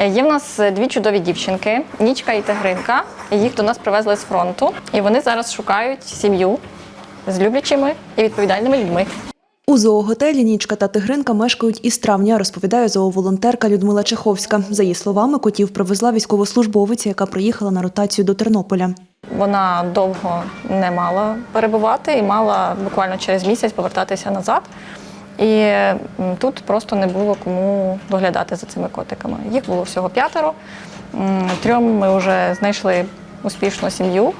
Е, Є в нас е, дві чудові дівчинки, Нічка і Тигринка. Їх до нас привезли з фронту, і вони зараз шукають сім'ю з люблячими і відповідальними людьми. У зооготелі Нічка та Тигринка мешкають із травня, розповідає зооволонтерка Людмила Чеховська. За її словами, котів привезла військовослужбовиця, яка приїхала на ротацію до Тернополя. Вона довго не мала перебувати і мала буквально через місяць повертатися назад. І тут просто не було кому доглядати за цими котиками. Їх було всього п'ятеро. Трьом ми вже знайшли успішну сім'ю.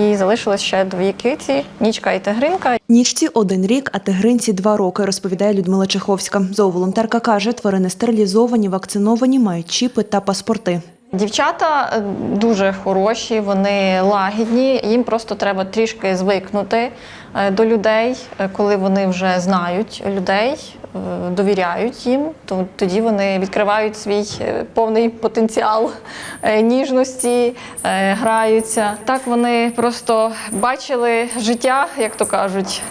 І залишилось ще дві киці Нічка і Тигринка. Нічці один рік, а тигринці два роки, розповідає Людмила Чеховська. Зооволонтерка каже, тварини стерилізовані, вакциновані, мають чіпи та паспорти. Дівчата е, дуже хороші, вони лагідні. Їм просто треба трішки звикнути е, до людей, Е, коли вони вже знають людей, довіряють їм, то тоді вони відкривають свій повний потенціал ніжності, граються. Так вони просто бачили життя, як то кажуть,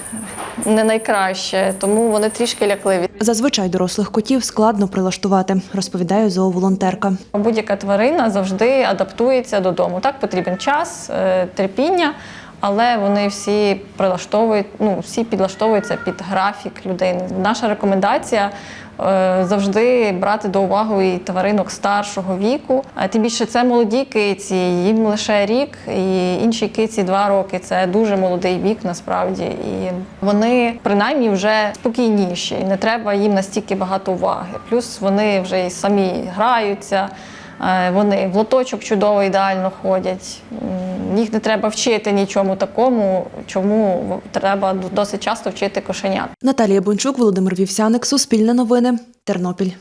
не найкраще, тому вони трішки лякливі. Зазвичай дорослих котів складно прилаштувати, розповідає зооволонтерка. Будь-яка тварина завжди адаптується додому. Так потрібен час, е, терпіння, але вони всі прилаштовують, ну всі підлаштовуються під графік людини. Наша рекомендація е, завжди брати до уваги і тваринок старшого віку. А тим більше це молоді киці, їм лише рік, і інші киці два роки. Це дуже молодий вік насправді. І вони принаймні вже спокійніші. Не треба їм настільки багато уваги. Плюс вони вже і самі граються. Е, Вони в лоточок чудово ідеально ходять. Їх не треба вчити нічому такому, чому треба досить часто вчити кошенят. Наталія Бончук, Володимир Вівсяник, Суспільне новини, Тернопіль.